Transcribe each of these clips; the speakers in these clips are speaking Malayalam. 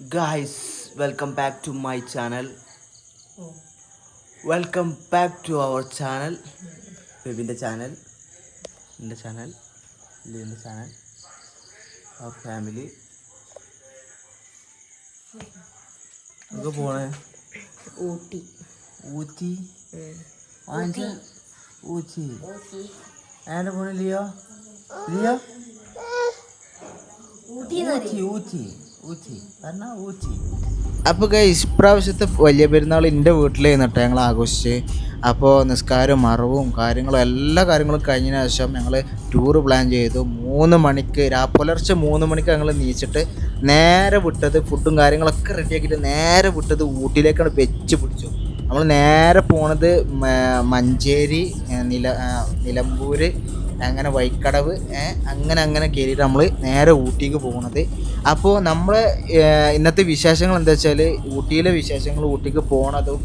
guys welcome back to my channel welcome back to our channel ബെബിന്റെ channel എന്റെ ചാനൽ ലിന്റെ ചാനൽ അവർ ഫാമിലി ഒക്കെ പോണേ? ഊട്ടി. ഊറ്റി വാങ്ങിച്ച ഊറ്റി ആരുടെ പോണേ ലിയോ? ലിയോ? ഊറ്റി ഊച്ചി ഊറ്റി അപ്പോൾ ഗൈസ് ഇപ്രാവശ്യത്തെ വലിയ പെരുന്നാൾ എന്റെ വീട്ടിലായിരുന്നു കേട്ടോ ഞങ്ങൾ ആഘോഷിച്ച്. അപ്പോൾ നിസ്കാരവും മറവും കാര്യങ്ങളും എല്ലാ കാര്യങ്ങളും കഴിഞ്ഞതിന് ശേഷം ഞങ്ങൾ ടൂർ പ്ലാൻ ചെയ്തു. മൂന്ന് മണിക്ക് രാ പുലർച്ചെ മൂന്ന് മണിക്ക് ഞങ്ങൾ നീച്ചിട്ട് നേരെ വിട്ടത് ഫുഡും കാര്യങ്ങളൊക്കെ റെഡിയാക്കിയിട്ട് നേരെ വിട്ടത് ഊട്ടിയിലേക്കാണ് വെച്ച് പിടിച്ചു. നമ്മൾ നേരെ പോണത് മഞ്ചേരി നില നിലമ്പൂർ അങ്ങനെ വൈക്കടവ് അങ്ങനെ അങ്ങനെ കയറിയിട്ട് നമ്മൾ നേരെ ഊട്ടിക്ക് പോകുന്നത് അപ്പോൾ നമ്മൾ ഇന്നത്തെ വിശേഷങ്ങൾ എന്താ വെച്ചാൽ ഊട്ടിയിലെ വിശേഷങ്ങൾ ഊട്ടിക്ക് പോണതും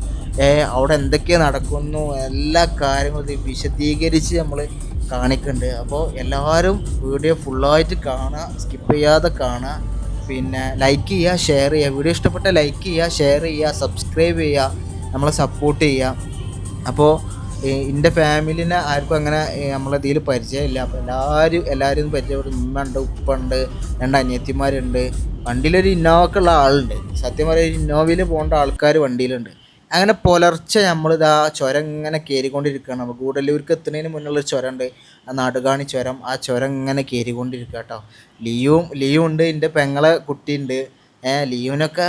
അവിടെ എന്തൊക്കെ നടക്കുന്നു എല്ലാ കാര്യങ്ങളും ഇത് വിശദീകരിച്ച് നമ്മൾ കാണിക്കുന്നുണ്ട് അപ്പോൾ എല്ലാവരും വീഡിയോ ഫുള്ളായിട്ട് കാണുക സ്കിപ്പ് ചെയ്യാതെ കാണുക പിന്നെ ലൈക്ക് ചെയ്യുക ഷെയർ ചെയ്യുക വീഡിയോ ഇഷ്ടപ്പെട്ട ലൈക്ക് ചെയ്യുക ഷെയർ ചെയ്യുക സബ്സ്ക്രൈബ് ചെയ്യുക നമ്മളെ സപ്പോർട്ട് ചെയ്യുക അപ്പോൾ എന്റെ ഫാമിലിനെ ആർക്കും അങ്ങനെ നമ്മളെ ഇതിൽ പരിചയമില്ല. അപ്പോൾ എല്ലാവരും എല്ലാവരും പരിചയപ്പെടും. ഉമ്മ ഉണ്ട് ഉപ്പ ഉണ്ട് രണ്ട് അനിയത്തിമാരുണ്ട്. വണ്ടിയിലൊരു ഇന്നോവക്കുള്ള ആളുണ്ട്. സത്യം പറയുക ഒരു ഇന്നോവയിൽ പോകേണ്ട ആൾക്കാർ വണ്ടിയിലുണ്ട്. അങ്ങനെ പുലർച്ചെ നമ്മളിതാ ചുരം ഇങ്ങനെ കയറിക്കൊണ്ടിരിക്കുകയാണ്. നമുക്ക് ഗൂഡല്ലൂർക്ക് എത്തുന്നതിന് മുന്നുള്ള ഒരു ചുരം ഉണ്ട് ആ നാടുകാണി ചുരം. ആ ചുരം ഇങ്ങനെ കയറിക്കൊണ്ടിരിക്കുക കേട്ടോ. ലിയും ലിയും ഉണ്ട്. എന്റെ പെങ്ങളെ കുട്ടിയുണ്ട്. ഏഹ് ലീവിനൊക്കെ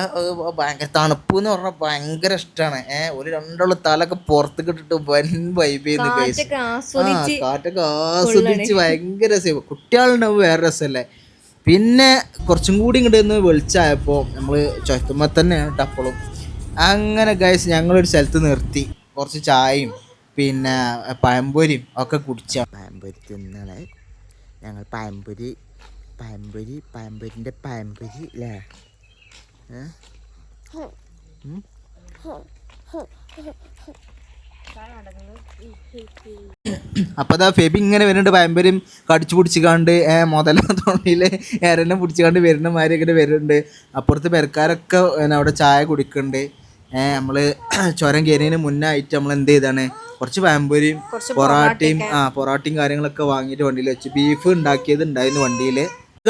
ഭയങ്കര തണുപ്പ് എന്ന് പറഞ്ഞാൽ ഭയങ്കര ഇഷ്ടമാണ് ഏഹ് ഒരു രണ്ടുള്ള തലൊക്കെ പുറത്തേക്ക് ഇട്ടിട്ട് വൻ വൈബ് ചെയ്യുന്നു കാറ്റൊക്കെ ആസ്വദിച്ച് ഭയങ്കര രസം കുട്ടികളുണ്ടാവും വേറെ രസമല്ലേ പിന്നെ കുറച്ചും കൂടി ഇങ്ങോട്ട് നിന്ന് വെളിച്ചായപ്പോൾ നമ്മൾ ചുറ്റുമ്പോൾ തന്നെയാണ് ടപ്പളും അങ്ങനെ ഗൈസ് ഞങ്ങളൊരു സ്ഥലത്ത് നിർത്തി. കുറച്ച് ചായയും പിന്നെ പഴംപൊരിയും ഒക്കെ കുടിച്ച. പഴംപൊരി തിന്നണേ. ഞങ്ങൾ പഴംപൊരി പഴംപൊരി പഴംപൊരിന്റെ പഴംപൊരി അല്ലേ അപ്പോൾ അതാ ഫെബി ഇങ്ങനെ വരുന്നുണ്ട് പഴംപൊരിയും കടിച്ചു പിടിച്ചിക്കാണ്ട് ഏ മുതല തോണിയിൽ എരനെ പിടിച്ചിക്കാണ്ട് വരുന്ന മാതിരി ഇങ്ങനെ വരുന്നുണ്ട്. അപ്പുറത്ത് പെരക്കാരൊക്കെ അവിടെ ചായ കുടിക്കുന്നുണ്ട്. ഏഹ് നമ്മൾ ചുരം കയറിയതിന് മുന്നേ ആയിട്ട് നമ്മൾ എന്ത് ചെയ്താണ്? കുറച്ച് പഴംപൊരിയും പൊറാട്ടയും ആ പൊറാട്ടയും കാര്യങ്ങളൊക്കെ വാങ്ങിയിട്ട് വണ്ടിയിൽ വെച്ച് ബീഫ് ഉണ്ടാക്കിയത് ഉണ്ടായിരുന്നു വണ്ടിയിൽ.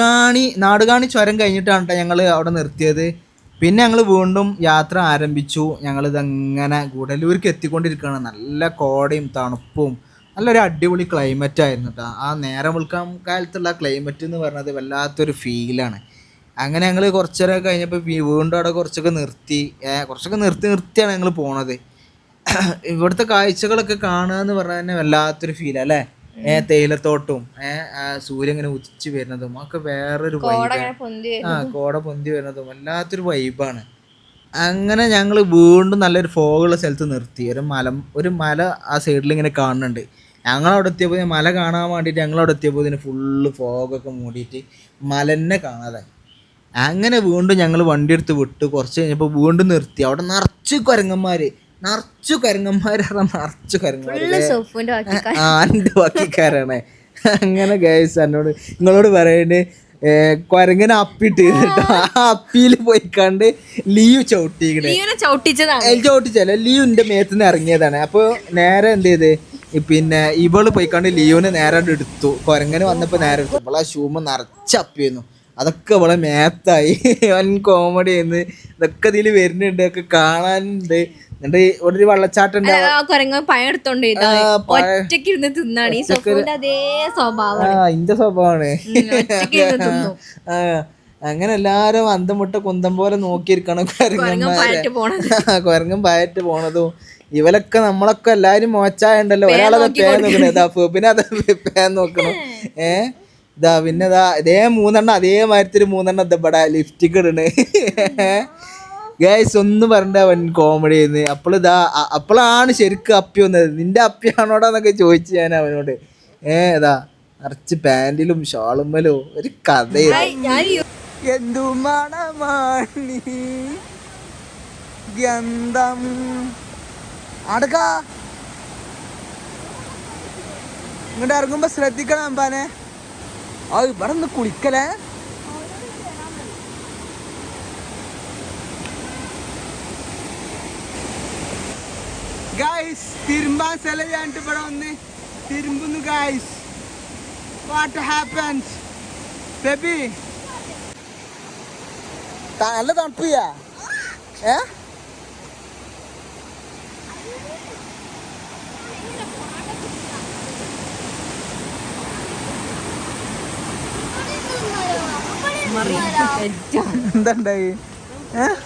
കാണി നാടുകാണി ചുരം കഴിഞ്ഞിട്ടാണ് ഞങ്ങൾ അവിടെ നിർത്തിയത്. പിന്നെ ഞങ്ങൾ വീണ്ടും യാത്ര ആരംഭിച്ചു. ഞങ്ങളിതങ്ങനെ ഗുഡലൂർക്ക് എത്തിക്കൊണ്ടിരിക്കുകയാണ്. നല്ല കോടയും തണുപ്പും നല്ലൊരു അടിപൊളി ക്ലൈമറ്റ് ആയിരുന്നു കേട്ടോ ആ നേരം വിൽക്കാൻ കാലത്തുള്ള ക്ലൈമറ്റ് എന്ന് പറഞ്ഞത് വല്ലാത്തൊരു ഫീലാണ് അങ്ങനെ ഞങ്ങൾ കുറച്ചേരം കഴിഞ്ഞപ്പോൾ വീണ്ടും അവിടെ കുറച്ചൊക്കെ നിർത്തി. കുറച്ചൊക്കെ നിർത്തി നിർത്തിയാണ് ഞങ്ങൾ പോണത്. ഇവിടുത്തെ കാഴ്ചകളൊക്കെ കാണുക എന്ന് പറഞ്ഞാൽ തന്നെ വല്ലാത്തൊരു ഫീലാണ് അല്ലേ? തേയിലത്തോട്ടും സൂര്യൻ ഇങ്ങനെ ഉച്ച വരുന്നതും ഒക്കെ വേറൊരു കോട വൈബ് പൊന്തി ആ കോട പൊന്തി വരുന്നതും വല്ലാത്തൊരു വൈബാണ് അങ്ങനെ ഞങ്ങൾ വീണ്ടും നല്ലൊരു ഫോഗുള്ള സ്ഥലത്ത് നിർത്തി. ഒരു മല ഒരു മല ആ സൈഡിൽ ഇങ്ങനെ കാണുന്നുണ്ട്. ഞങ്ങളവിടെ എത്തിയപ്പോൾ മല കാണാൻ വേണ്ടിയിട്ട് ഞങ്ങളവിടെ എത്തിയപ്പോൾ ഇതിന് ഫുള്ള് ഫോഗൊക്കെ മൂടിയിട്ട് മലന്നെ കാണാതെ അങ്ങനെ വീണ്ടും ഞങ്ങൾ വണ്ടി എടുത്ത് വിട്ട് കുറച്ച് കഴിഞ്ഞപ്പോൾ വീണ്ടും നിർത്തി. അവിടെ നിറച്ച് കുരങ്ങന്മാര്. നിറച്ചു കുരങ്ങന്മാർ നിറച്ചു ബാക്കി ആണ്ട് ബാക്കിക്കാരാണ്. അങ്ങനെ ഗൈസ് എന്നോട് നിങ്ങളോട് പറയണ്ട് കുരങ്ങനെ അപ്പിട്ട് കേട്ടോ ആ അപ്പിയിൽ പോയിക്കാണ്ട് ലീവ് ചവിട്ടിക്കണേ. ചവിട്ടിച്ചല്ല ലീവ് എന്റെ മേത്തുനിന്ന് ഇറങ്ങിയതാണ്. അപ്പൊ നേരെ എന്ത് ചെയ്ത് പിന്നെ ഇവൾ പോയിക്കാണ്ട് ലീവിന് നേരെ എടുത്തു. കൊരങ്ങനെ വന്നപ്പോ നേരെ എടുത്തു. നമ്മളാ ഷൂമ് നിറച്ച് അപ്പിയിരുന്നു അതൊക്കെ വളരെ മാത്തായി. വൻ കോമഡി എന്ന് ഇതൊക്കെ ഇതിൽ വരുന്നുണ്ട്. ഒക്കെ കാണാനുണ്ട്. എന്നിട്ട് ഇവിടെ ഒരു വെള്ളച്ചാട്ടം ഉണ്ട് ആ കുരങ്ങ പഴം എടുത്തോണ്ട് ഇതാ ആ, പഴ- ഒറ്റയ്ക്ക് ഇരുന്ന് തിന്നാണ്. അതേ സ്വഭാവം ഇന്റെ സ്വഭാവമാണ്. അങ്ങനെ എല്ലാരും അന്തമുട്ട കുന്തം പോലെ നോക്കിയിരിക്കണം കുരങ്ങന്മാരെ. കുരങ്ങൻ പയറ്റ് പോണതും. ഇവലൊക്കെ നമ്മളൊക്കെ എല്ലാരും മോച്ചായുണ്ടല്ലോ. ഒരാളത് പേ നോക്കണേ. പിന്നെ അത് പേ നോക്കണം. ഏ? ഇതാ പിന്നെ ഇതാ ഇതേ മൂന്നെണ്ണം അതേ മാരത്തിൽ മൂന്നെണ്ണം ഇതാ ലിഫ്റ്റിക്ക് ഇടണ്. ഗൈസ് ഒന്നും പറഞ്ഞ അവൻ കോമഡി ചെയ്യുന്നത് അപ്പോൾ ഇതാ അപ്പോഴാണ് ശരിക്കും അപ്പി വന്നത്. നിന്റെ അപ്പിയാണോടാന്നൊക്കെ ചോദിച്ചു ഞാൻ അവനോട്. ഏ ഇതാ നിറച്ച് പാന്റിലും ഷാളുമ്മലും ഒരു കഥയാണ് എന്തു മണമാണി? ഗന്ധം. അടുക്ക ഇങ്ങോട്ട് ഇറങ്ങുമ്പോ ശ്രദ്ധിക്കണം അമ്പാനെ. ആ ഇവിടെ നിന്ന് കുളിക്കലേ? ഗായ്സ് തിരുമ്പാൻ സ്ഥലം ഞാനിട്ട് ഇവിടെ വന്ന് തിരുമ്പുന്നു ഗായ്സ് വാട്ട് ഹാപ്പൻസ് ബേബി നല്ല തണുപ്പിയാ ഏ? എന്താണ്ടായി? എന്നാലും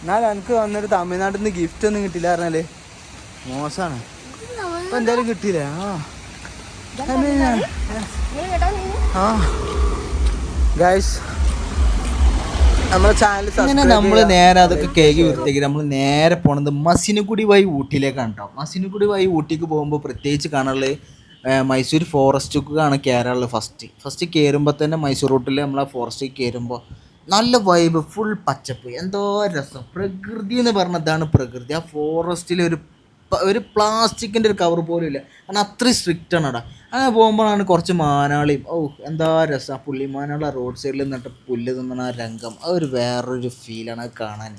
എന്നാൽ എനിക്ക് വന്നിട്ട് തമിഴ്നാട്ടിൽ നിന്ന് ഗിഫ്റ്റ് ഒന്നും കിട്ടില്ല പറഞ്ഞാൽ. മോശമാണ്. ഇപ്പൊ എന്തായാലും കിട്ടിയില്ലേ? ആ. ഗൈസ് അങ്ങനെ നമ്മൾ നേരെ അതൊക്കെ കേക്ക് വൃത്തിയാക്കി നമ്മൾ നേരെ പോണത് മസിനുകുടി വഴി ഊട്ടിയിലേക്കാണ് കേട്ടോ മസിനുകുടി വഴി ഊട്ടിക്ക് പോകുമ്പോൾ പ്രത്യേകിച്ച് കാണാനുള്ളത് മൈസൂർ ഫോറസ്റ്റിലേക്കാണ് കയറാനുള്ളത് ഫസ്റ്റ് ഫസ്റ്റ് കയറുമ്പോൾ തന്നെ മൈസൂർ റൂട്ടിൽ നമ്മൾ ആ ഫോറസ്റ്റിൽ കയറുമ്പോൾ നല്ല വൈബ് ഫുൾ പച്ചപ്പ്. എന്തോ രസം. പ്രകൃതി എന്ന് പറഞ്ഞതാണ് പ്രകൃതി. ആ ഫോറസ്റ്റിലെ ഒരു ഒരു പ്ലാസ്റ്റിക്കിന്റെ ഒരു കവർ പോലും ഇല്ല. കാരണം അത്രയും സ്ട്രിക്റ്റ് ആണ് അവിടെ അങ്ങനെ പോകുമ്പോഴാണ് കുറച്ച് മാനാളിയും ഓ എന്താ രസം ആ പുള്ളിമാനാള റോഡ് സൈഡിൽ നിന്നിട്ട് പുല്ല് തിന്നണ ആ രംഗം. അത് ഒരു വേറൊരു ഫീലാണ് അത് കാണാൻ.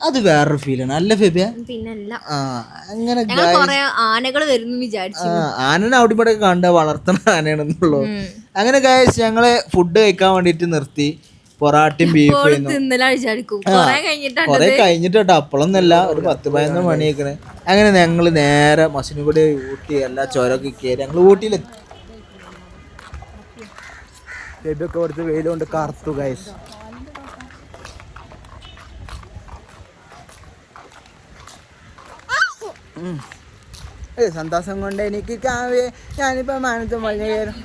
അത് വേറൊരു ഫീലാണ് അല്ല ഫെബിയ? പിന്നല്ല. ആ അങ്ങനെ ആനകൾ വരുന്നു വിചാരിച്ചു. ആനനെ അവിടെ ഇവിടെ കണ്ട വളർത്തുന്ന ആനയാണെന്നുള്ളൂ. അങ്ങനെ ഗായസ് ഞങ്ങൾ ഫുഡ് കഴിക്കാൻ വേണ്ടിയിട്ട് നിർത്തി. പൊറാട്ടയും ബീഫ് കൊറേ കഴിഞ്ഞിട്ട് കേട്ടോ അപ്പോഴൊന്നല്ല ഒരു പത്ത് പതിനൊന്ന് മണിയൊക്കെ അങ്ങനെ ഞങ്ങൾ നേരെ മസിനുകൂടി ഊട്ടി എല്ലാ ചോരൊക്കെ കയറി ഞങ്ങൾ ഊട്ടിയിലെത്തി ബേബിയൊക്കെ കുറച്ച് വെയിലുകൊണ്ട് കറുത്തു കയസ് സന്തോഷം കൊണ്ട് എനിക്ക് കാവ്യ. ഞാനിപ്പോ മാനത്ത് മഞ്ഞ കയറും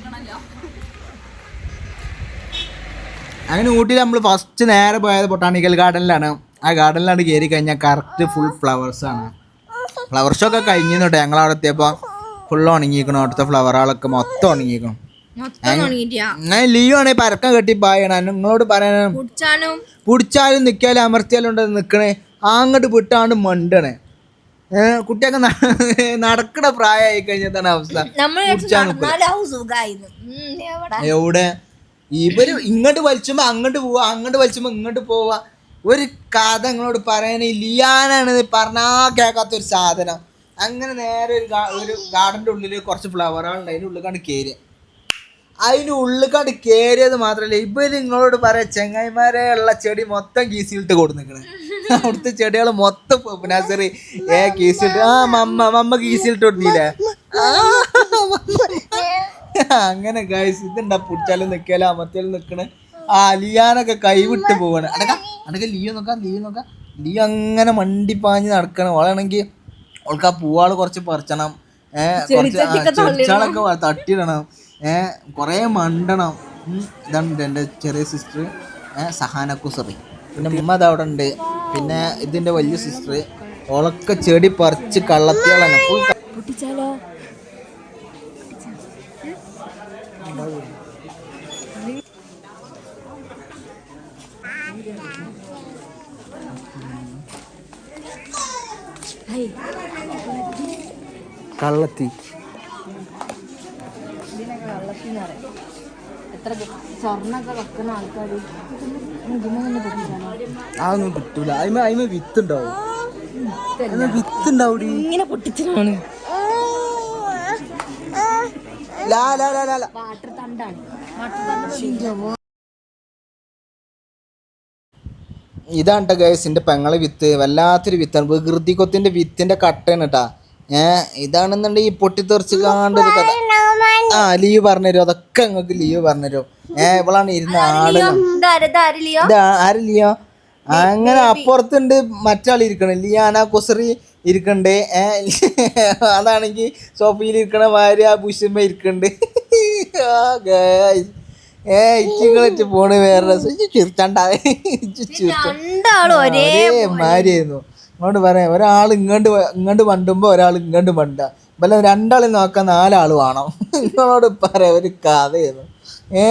അങ്ങനെ ഊട്ടിയിൽ നമ്മൾ ഫസ്റ്റ് നേരെ പോയത് ബൊട്ടാണിക്കൽ ഗാർഡനിലാണ് ആ ഗാർഡനിലാണ് കയറി കഴിഞ്ഞാൽ കറക്റ്റ് ഫുൾ ഫ്ലവേഴ്സ് ആണ്. ഫ്ലവർ ഷോ ഒക്കെ കഴിഞ്ഞു കേട്ടോ ഞങ്ങൾ അവിടെ എത്തിയപ്പോൾ ഫുൾ ഉണങ്ങിയിരിക്കണം അവിടുത്തെ ഫ്ലവറുകളൊക്കെ മൊത്തം ഉണങ്ങിയിരിക്കണം ഞാൻ ലീവ് ആണെങ്കിൽ പരക്കം കെട്ടി പായണം. നിങ്ങളോട് പറയാനും പിടിച്ചാലും നിൽക്കാലും അമർത്തിയാലും ഉണ്ട് നിൽക്കണേ അങ്ങോട്ട് വിട്ടാണ്ട് മണ്ടണേ. കുട്ടിയൊക്കെ നടക്കണ പ്രായമായി കഴിഞ്ഞതാണ് അവസ്ഥ. എവിടെ? ഇവർ ഇങ്ങോട്ട് വലിച്ചുമ്പോ അങ്ങോട്ട് പോവാ അങ്ങോട്ട് വലിച്ചുമ്പോ ഇങ്ങോട്ട് പോവാ. ഒരു കഥ നിങ്ങളോട് പറയാൻ പറഞ്ഞാ കേൾക്കാത്ത ഒരു സാധനം. അങ്ങനെ നേരെ ഒരു ഒരു ഗാർഡന്റെ ഉള്ളിൽ കുറച്ച് ഫ്ലവറുകളുണ്ട് അതിന്റെ ഉള്ളിൽ കണ്ട് കയറി അതിന്റെ ഉള്ളിൽ കയറിയത് മാത്രമല്ല ഇവർ നിങ്ങളോട് പറയാ ചെങ്ങായിമാരെ ഉള്ള ചെടി മൊത്തം കീസിലിട്ട് കൊടുത്തിരിക്കണേ അവിടുത്തെ ചെടികൾ മൊത്തം നസറി ഏ കീസിലിട്ട് ആ മമ്മ മമ്മ കീസിലിട്ട് കൊടുത്തില്ലേ ആ, അങ്ങനെ ഗൈസ് ഇതുണ്ടാ പുടിച്ചാലും നിക്കല അമർത്തിയാലും നിക്കണ. ആ ലിയാനൊക്കെ കൈവിട്ട് പോവാണ്. അടക്ക അടക്ക ലിയോ നോക്കാം ലിയോ നോക്കാം. ലിയോ അങ്ങനെ മണ്ടി പാഞ്ഞ് നടക്കണം. അവളാണെങ്കിൽ അവൾക്ക് ആ പൂവാൾ കുറച്ച് പറിച്ചണം. ഏഹ് കുറച്ച് ചെടിച്ചാളൊക്കെ തട്ടിയിടണം ഏഹ് കുറേ മണ്ടണം. ഇതാണ് എന്റെ ചെറിയ സിസ്റ്റർ സഹാന കുസറി. പിന്നെ ഉമ്മ അവിടെ ഉണ്ട് പിന്നെ ഇതിന്റെ വലിയ സിസ്റ്റർ ഓളൊക്കെ ചെടി പറിച്ച് കള്ളത്തിയാളാണ്. ഫുൾ പൊട്ടിച്ചാലോ? കള്ളത്തി. അതൊന്നും കിട്ടൂല. അതിമ അതിമ വിത്ത് ഉണ്ടാവും. വിത്ത് ഉണ്ടാവൂടി. ഇങ്ങനെ പൊട്ടിച്ചതാണ് ലാ ലാ ലാ ലാ ലാ. വാട്ടർ തണ്ടാണ്. ഇതാണ് കേട്ടോ ഗൈസിന്റെ പെങ്ങളെ വിത്ത്. വല്ലാത്തൊരു വിത്താണ്. വികൃതി കൊത്തിന്റെ വിത്തിന്റെ കട്ടയാണ് കേട്ടാ ഏ ഇതാണെന്നുണ്ടെങ്കിൽ പൊട്ടിത്തെറിച്ച് കാണ്ടൊരു കഥ. ആ ലീവ് പറഞ്ഞുതരും. അതൊക്കെ നിങ്ങൾക്ക് ലീവ് പറഞ്ഞുതരും. ഏ ഇവളാണ് ഇരുന്ന് ആൾ ഇത് ആര് ലിയോ അങ്ങനെ അപ്പുറത്തുണ്ട് മറ്റാൾ ഇരിക്കണം ലിയാന കുസറി ഇരിക്കണ്ട്? അതാണെങ്കിൽ സോഫയിൽ ഇരിക്കണ ഭാര്യ ഇരിക്കണ്ട്. ആ ഗായ്സ്. ഏ ഇച്ചിങ്ങളെറ്റ് പോണ് വേറെ രണ്ടാളും ഒരേ മാരിയായിരുന്നു അങ്ങോട്ട് പറയാം. ഒരാൾ ഇങ്ങോട്ട് ഇങ്ങോട്ട് വണ്ടുമ്പോ ഒരാൾ ഇങ്ങോട്ട് വണ്ട. വല്ല രണ്ടാളും നോക്കാൻ നാലാൾ വേണം. നിങ്ങളോട് പറയാം ഒരു കഥയായിരുന്നു. ഏ?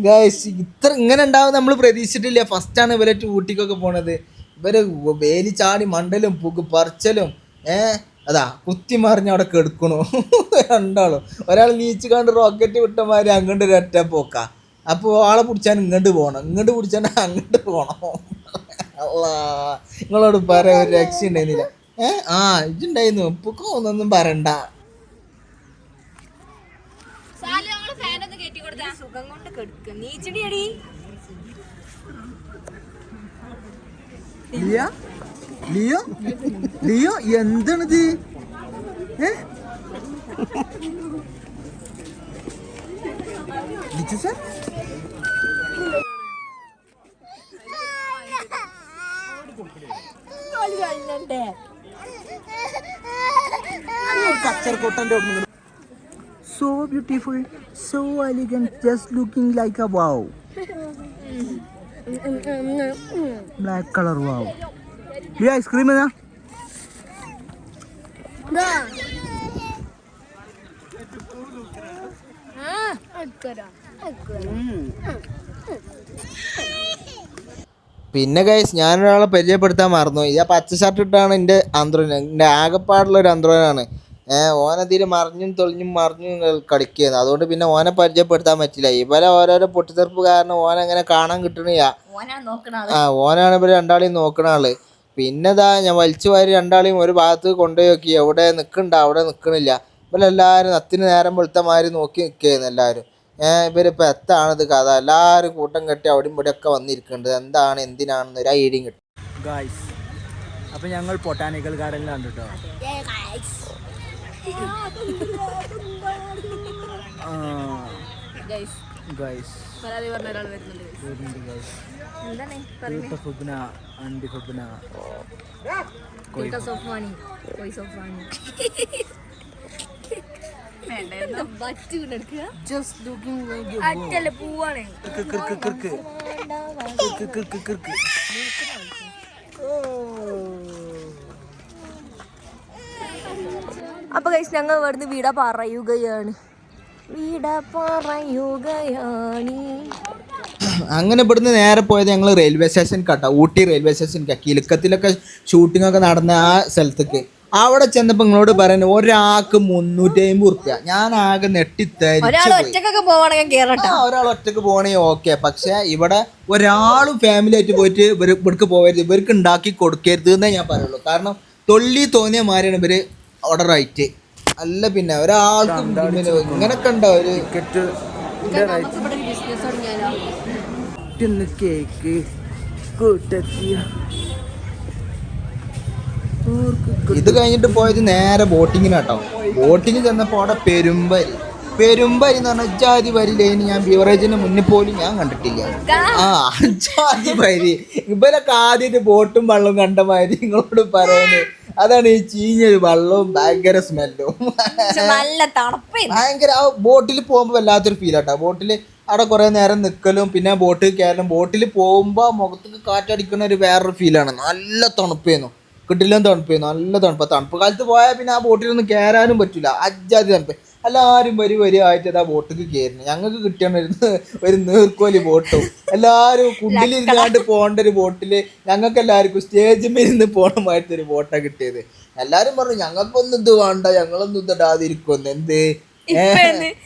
ഗൈസ് ഇത്ര ഇങ്ങനെ ഉണ്ടാവും നമ്മൾ പ്രതീക്ഷിച്ചിട്ടില്ല. ഫസ്റ്റാണ് ഇവരെ ഊട്ടിക്കൊക്കെ പോണത്. ഇവർ വേലി ചാടി മണ്ടലും പുക പറിച്ചലും ഏ അതാ കുത്തി മറിഞ്ഞ് അവിടെ കെടുക്കണു. രണ്ടാളും. ഒരാൾ നീച്ച് കണ്ട് റോക്കറ്റ് വിട്ടമാതിരി അങ്ങോട്ട് ഒരു ഒറ്റ പോക്ക. അപ്പോൾ ആളെ പിടിച്ചാൽ ഇങ്ങോട്ട് പോകണം ഇങ്ങോട്ട് പിടിച്ചാൽ അങ്ങോട്ട് പോകണം അല്ലാ നിങ്ങളോട് പറയാൻ ഒരു രക്ഷ ഉണ്ടായിരുന്നില്ല ഏ ആ ഇതുണ്ടായിരുന്നു ഇപ്പൊക്കെ ഒന്നൊന്നും പറയണ്ട. സുഖം കൊണ്ട് കെടുക്ക. നീച്ചടിയടി ലിയ? ലിയോ? ലിയോ എന്താണിത് ഏ? ലിച്ചു sir? So beautiful so elegant just looking like a wow black colour wow ഈ ഐസ്ക്രീം ഏതാ? പിന്നെ ഗൈസ് ഞാനൊരാളെ പരിചയപ്പെടുത്താൻ മറന്നു. ഈ ആ പച്ച ഷർട്ട് ഇട്ടാണ് എന്റെ അന്ത്രോൻ. എന്റെ ആകെപ്പാടുള്ള ഒരു അന്ത്രോനാണ്. ഓനതിൽ മറിഞ്ഞും തൊളിഞ്ഞും മറിഞ്ഞും കളിക്കുന്നു അതുകൊണ്ട് പിന്നെ ഓനെ പരിചയപ്പെടുത്താൻ പറ്റില്ല. ഇവരെ ഓരോരോ പൊട്ടിത്തെറുപ്പ് കാരണം ഓനങ്ങനെ കാണാൻ കിട്ടണില്ല. ഓനാ നോക്കണ ആ ഓനാണ് ഇവർ രണ്ടാളെയും നോക്കണ ആൾ. പിന്നെതാ ഞാൻ വലിച്ചു വാരി രണ്ടാളെയും ഒരു ഭാഗത്ത് കൊണ്ടുപോയി നോക്കി. എവിടെ നിൽക്കണ്ട അവിടെ നിൽക്കണില്ല ഇവരെല്ലാവരും നത്തിന് നേരം വെളുത്ത മാതിരി നോക്കി നിൽക്കുകയായിരുന്നു എല്ലാവരും ഏഹ് ഇവരിപ്പോൾ എത്താണിത് കഥ. എല്ലാവരും കൂട്ടം കെട്ടി അവിടെയും ഇവിടെ ഒക്കെ വന്നിരിക്കുന്നുണ്ട് എന്താണ് എന്തിനാണെന്ന് ഒരു ഐഡിയും കിട്ടും. ഗായ്സ് അപ്പൊ ഞങ്ങൾ പൊട്ടാനിക്കൽ ഗാർഡനിലാണ് കേട്ടോ. ഗായ്സ് പരാതി പറഞ്ഞ ഒരാൾ വരുന്നുണ്ട്. വരുന്നുണ്ട് ഗായ്സ് എന്താണ്? പറയുന്നത് ഫുബ്ന അണ്ടി ഫുബ്ന of money voice of money just looking അറ്റല്ലേ പൂവാണ്. കിർക്ക് കിർക്ക് കിർക്ക് കിർക്ക് കിർക്ക് അപ്പൊ കഴിച്ച് ഞങ്ങൾ ഇവിടുന്ന് വീട പറയുകയാണ്. വീട പറയുകയാണ്. അങ്ങനെ ഇവിടുന്ന് നേരെ പോയത് ഞങ്ങൾ റെയിൽവേ സ്റ്റേഷൻ കട്ട ഊട്ടി റെയിൽവേ സ്റ്റേഷൻ കിലുക്കത്തിലൊക്കെ ഷൂട്ടിംഗ് ഒക്കെ നടന്ന ആ സ്ഥലത്തേക്ക്. അവിടെ ചെന്നപ്പോ നിങ്ങളോട് പറയുന്നത് ഒരാൾക്ക് മുന്നൂറ്റി അമ്പത് ഉറുപ്പ്യ. ഞാൻ ആകെ നെട്ടിത്തരിച്ചു ഒരാൾ ഒറ്റയ്ക്ക് പോകണേ ഓക്കെ പക്ഷെ ഇവിടെ ഒരാളും ഫാമിലി ആയിട്ട് പോയിട്ട് ഇവർ ഇവർക്ക് പോകരുത് ഇവർക്ക് ഉണ്ടാക്കി കൊടുക്കരുത് എന്നേ ഞാൻ പറയുള്ളൂ. കാരണം തൊള്ളി തോന്നിയ മാതിരിയാണ് ഇവർ ഓർഡർ റൈറ്റ് അല്ല പിന്നെ ഒരാൾക്കും ഇങ്ങനൊക്കെ ഉണ്ടോ? ഒരു ടിക്കറ്റ് കേക്ക് ഇത് കഴിഞ്ഞിട്ട് പോയത് നേരെ ബോട്ടിങ്ങിനാട്ടോ. ബോട്ടിങ് ചെന്നപ്പോൾ അവിടെ പെരുമ്പരി. പെരുമ്പരി എന്ന് പറഞ്ഞാൽ അജാതി വരി ലൈന് ഞാൻ ബിവറേജിന് മുന്നിൽ പോലും ഞാൻ കണ്ടിട്ടില്ല. ആ അജാതി വരി ഇവരൊക്കെ ആദ്യമായിട്ട് ബോട്ടും വെള്ളവും കണ്ട മാതിരി നിങ്ങളോട് പറയുന്നത്. അതാണ് ഈ ചീഞ്ഞൊരു വെള്ളവും ഭയങ്കര സ്മെല്ലും നല്ല തണുപ്പ് ഭയങ്കര ആ ബോട്ടിൽ പോകുമ്പോൾ വല്ലാത്തൊരു ഫീൽ ആട്ടോ. ബോട്ടിൽ അവിടെ കുറെ നേരം നിൽക്കലും പിന്നെ ബോട്ടിൽ കയറലും. ബോട്ടിൽ പോകുമ്പോൾ മുഖത്തേക്ക് കാറ്റടിക്കുന്ന ഒരു വേറൊരു ഫീലാണ് നല്ല തണുപ്പേന്നു കിട്ടില്ല തണുപ്പേന്നു നല്ല തണുപ്പ്. തണുപ്പ് കാലത്ത് പോയാൽ പിന്നെ ആ ബോട്ടിലൊന്നും കയറാനും പറ്റില്ല അജാതി തണുപ്പ്. എല്ലാവരും വരി വരി ആയിട്ട് ആ ബോട്ടിക്ക് കയറുന്നു. ഞങ്ങൾക്ക് കിട്ടിയാണ് ഒരു നീർക്കോലി ബോട്ടും എല്ലാവരും കുണ്ടിലിരുന്നാണ്ട് പോകേണ്ട ഒരു ബോട്ടിൽ ഞങ്ങൾക്ക് എല്ലാവർക്കും സ്റ്റേജിൽ ഇരുന്ന് പോകണമായിട്ട് ഒരു ബോട്ടാണ് കിട്ടിയത്. എല്ലാരും പറഞ്ഞു ഞങ്ങൾക്കൊന്നും ഇത് വേണ്ട ഞങ്ങളൊന്നും ഇതിടാതിരിക്കുന്നു എന്ത്?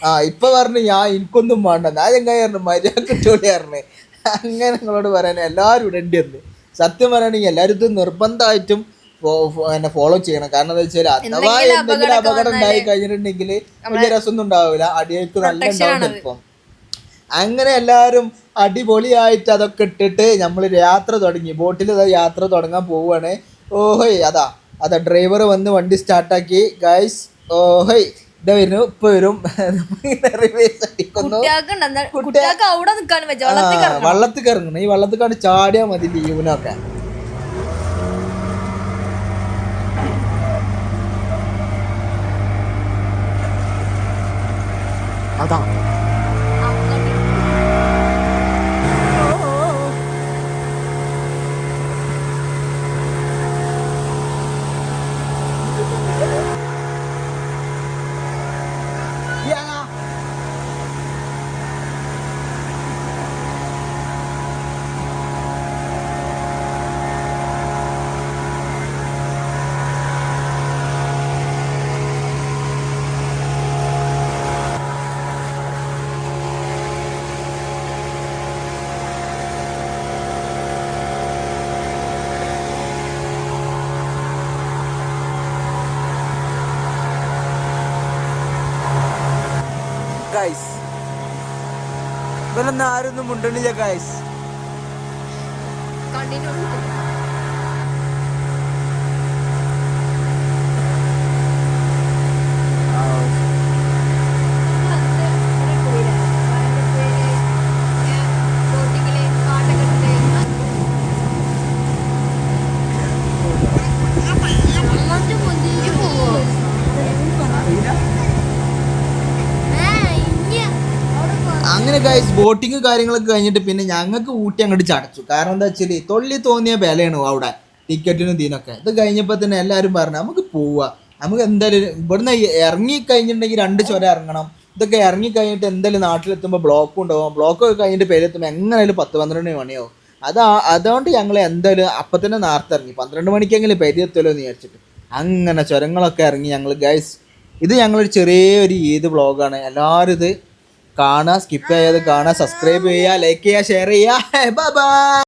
ആ ഇപ്പൊ പറഞ്ഞു ഞാൻ എനിക്കൊന്നും വേണ്ട ഞാൻ എങ്ങനെയായിരുന്നു മര്യാദ കിട്ടൂലേ പറഞ്ഞു അങ്ങനെ നിങ്ങളോട് പറയാൻ എല്ലാവരും ഇടേണ്ടി വന്ന്. സത്യം പറയുകയാണെങ്കിൽ എല്ലാവരും ഇത് നിർബന്ധമായിട്ടും എന്നെ ഫോളോ ചെയ്യണം. കാരണം എന്താ വെച്ചാൽ അഥവാ എന്തെങ്കിലും അപകടം ഉണ്ടായി കഴിഞ്ഞിട്ടുണ്ടെങ്കിൽ വലിയ രസമൊന്നും ഉണ്ടാവില്ല. അടിയൊക്കെ നല്ല ഉണ്ടാവും ചിലപ്പം. അങ്ങനെ എല്ലാവരും അടിപൊളിയായിട്ട് അതൊക്കെ ഇട്ടിട്ട് നമ്മൾ യാത്ര തുടങ്ങി. ബോട്ടിൽ യാത്ര തുടങ്ങാൻ പോവുകയാണ്. ഓഹോയ് അതാ അതാ ഡ്രൈവർ വന്ന് വണ്ടി സ്റ്റാർട്ടാക്കി ഗൈസ് ഓഹോയ് ഇതാ വരുന്നു. ഇപ്പൊ വരും. കുട്ടികൾക്ക് അവിടെ നിൽക്കാൻ വെച്ച ആ, വള്ളത്തിൽ കറങ്ങണം. ഈ വള്ളത്തിൽ കണ്ട് ചാടിയാ മതി ലീവിനൊക്കെ. അതാ ഗായ്സ് ഇവരൊന്നും ആരൊന്നും മുണ്ടണില്ല ഗായ്സ് കണ്ടിന്യൂ ഗൈസ് ബോട്ടിങ് കാര്യങ്ങളൊക്കെ കഴിഞ്ഞിട്ട് പിന്നെ ഞങ്ങൾക്ക് ഊട്ടി അങ്ങോട്ട് ചടച്ചു. കാരണം എന്താ വെച്ചാൽ തൊള്ളി തോന്നിയ വിലയാണ് അവിടെ. ടിക്കറ്റിനും ഇതിനൊക്കെ. ഇത് കഴിഞ്ഞപ്പോൾ തന്നെ എല്ലാവരും പറഞ്ഞു നമുക്ക് പോവാ. നമുക്ക് എന്തായാലും ഇവിടുന്ന് ഇറങ്ങി കഴിഞ്ഞിട്ടുണ്ടെങ്കിൽ രണ്ട് ചുരം ഇറങ്ങണം. ഇതൊക്കെ ഇറങ്ങി കഴിഞ്ഞിട്ട് എന്തായാലും നാട്ടിലെത്തുമ്പോൾ ബ്ലോക്ക് ഉണ്ടാവും. ബ്ലോക്ക് ഒക്കെ കഴിഞ്ഞിട്ട് പേരെത്തുമ്പോൾ എങ്ങനെയായാലും പത്ത് പന്ത്രണ്ട് മണിയാവും. അതാ അതുകൊണ്ട് ഞങ്ങൾ എന്തായാലും അപ്പം തന്നെ നേരത്തെ ഇറങ്ങി. പന്ത്രണ്ട് മണിക്കെങ്കിലും പെരിയെത്തുമല്ലോ എന്ന് വിചാരിച്ചിട്ട്. അങ്ങനെ ചുരങ്ങളൊക്കെ ഇറങ്ങി ഞങ്ങൾ ഗൈസ് ഇത് ഞങ്ങളൊരു ചെറിയൊരു ഈദ് ബ്ലോഗാണ് എല്ലാവരും ഇത് കാണുക സ്കിപ്പ് ചെയ്യാതെ കാണുക സബ്സ്ക്രൈബ് ചെയ്യുക ലൈക്ക് ചെയ്യുക ഷെയർ ചെയ്യുക. ബൈ